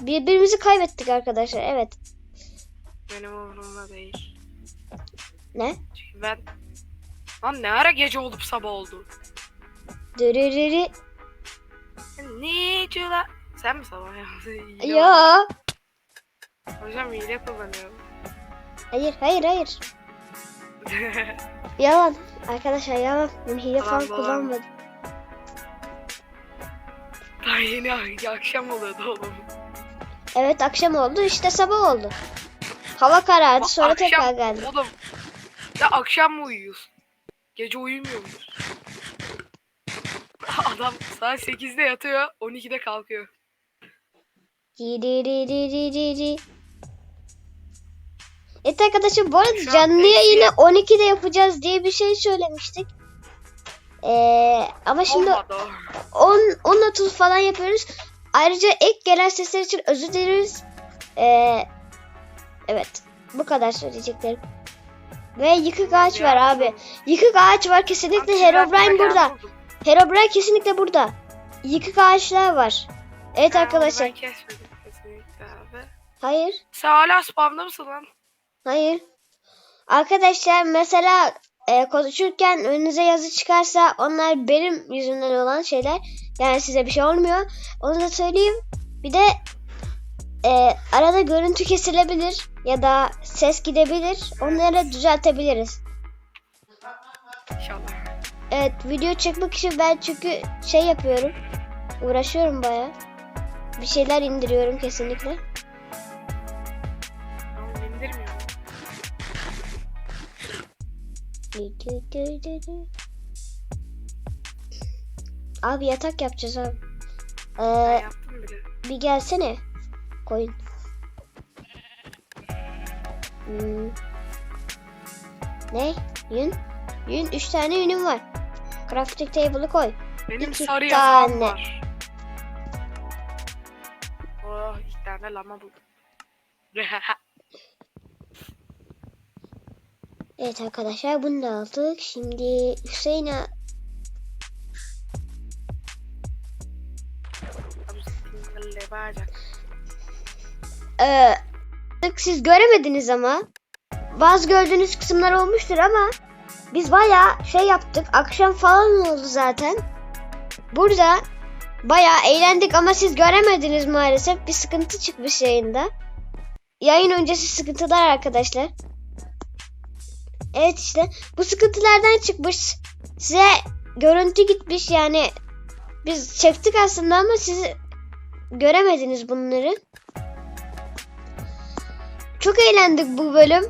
Birbirimizi kaybettik arkadaşlar. Evet. Benim umurumda değil. Ne? Çünkü ben... Lan ne ara gece olup sabah oldu? Dırırırı. Ne diyorlar? Sen mi sabah yaptın? Ya. Hocam hile kullanıyorum. Hayır hayır hayır. Yalan. Arkadaşlar yalan. Ben hile falan kullanmadım. Daha yeni ak- akşam oluyordu oğlum. Evet akşam oldu işte sabah oldu. Hava karardı sonra akşam- tekrar geldi. Oğlum. Ya akşam mı uyuyorsun? Gece uyumuyor musun? Adam saat 8'de yatıyor, 12'de kalkıyor. Evet arkadaşlar bu arada Şu an canlı yayını 12'de yapacağız diye bir şey söylemiştik. Ee, ama şimdi Olmadı o. 10 10.30 falan yapıyoruz. Ayrıca ek gelen sesler için özür dileriz. Ee, evet. Bu kadar söyleyeceklerim. Ve yıkık ağaç var abi. Yıkık ağaç var kesinlikle Herobrine burada. Herobrine kesinlikle burada. Yıkık ağaçlar var. Evet Ha, onu arkadaşlar. Ben kesmedim kesinlikle abi. Hayır. Sen hala spamda mısın lan? Hayır. Arkadaşlar mesela e, konuşurken önünüze yazı çıkarsa onlar benim yüzümden olan şeyler. Yani size bir şey olmuyor. Onu da söyleyeyim. Bir de e, arada görüntü kesilebilir ya da ses gidebilir. Onları düzeltebiliriz. İnşallah. Evet video çekmek için ben çünkü şey yapıyorum. Uğraşıyorum baya. Bir şeyler indiriyorum kesinlikle. Abi yatak yapacağız abi. Ee, bir gelsene. Koyun. Hmm. Ne? Yün? Yün. Üç tane yünüm var. Crafting table'ı koy. Benim iki sarı tane. var. Oh iki tane lama buldum. Evet arkadaşlar bunu da aldık. Şimdi Hüseyin'e. Ee, siz göremediniz ama bazı gördüğünüz kısımlar olmuştur ama biz baya şey yaptık. Akşam falan oldu zaten. Burada baya eğlendik ama siz göremediniz maalesef. Bir sıkıntı çıkmış yayında. Yayın öncesi sıkıntılar arkadaşlar. Evet işte bu sıkıntılardan çıkmış. Size görüntü gitmiş yani biz çektik aslında ama siz göremediniz bunları. Çok eğlendik bu bölüm.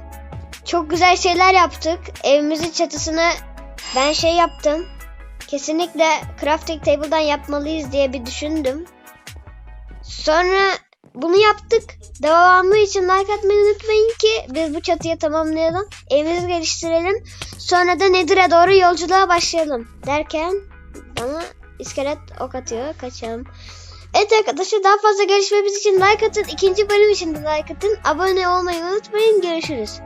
Çok güzel şeyler yaptık. Evimizin çatısına ben şey yaptım. Kesinlikle crafting table'dan yapmalıyız diye bir düşündüm. Sonra bunu yaptık. Devamı için like atmayı unutmayın ki biz bu çatıyı tamamlayalım. Evimizi geliştirelim. Sonra da Nether'a doğru yolculuğa başlayalım. Derken bana iskelet ok atıyor. Kaçalım. Evet arkadaşlar daha fazla görüşmemiz için like atın. İkinci bölüm için de like atın. Abone olmayı unutmayın. Görüşürüz.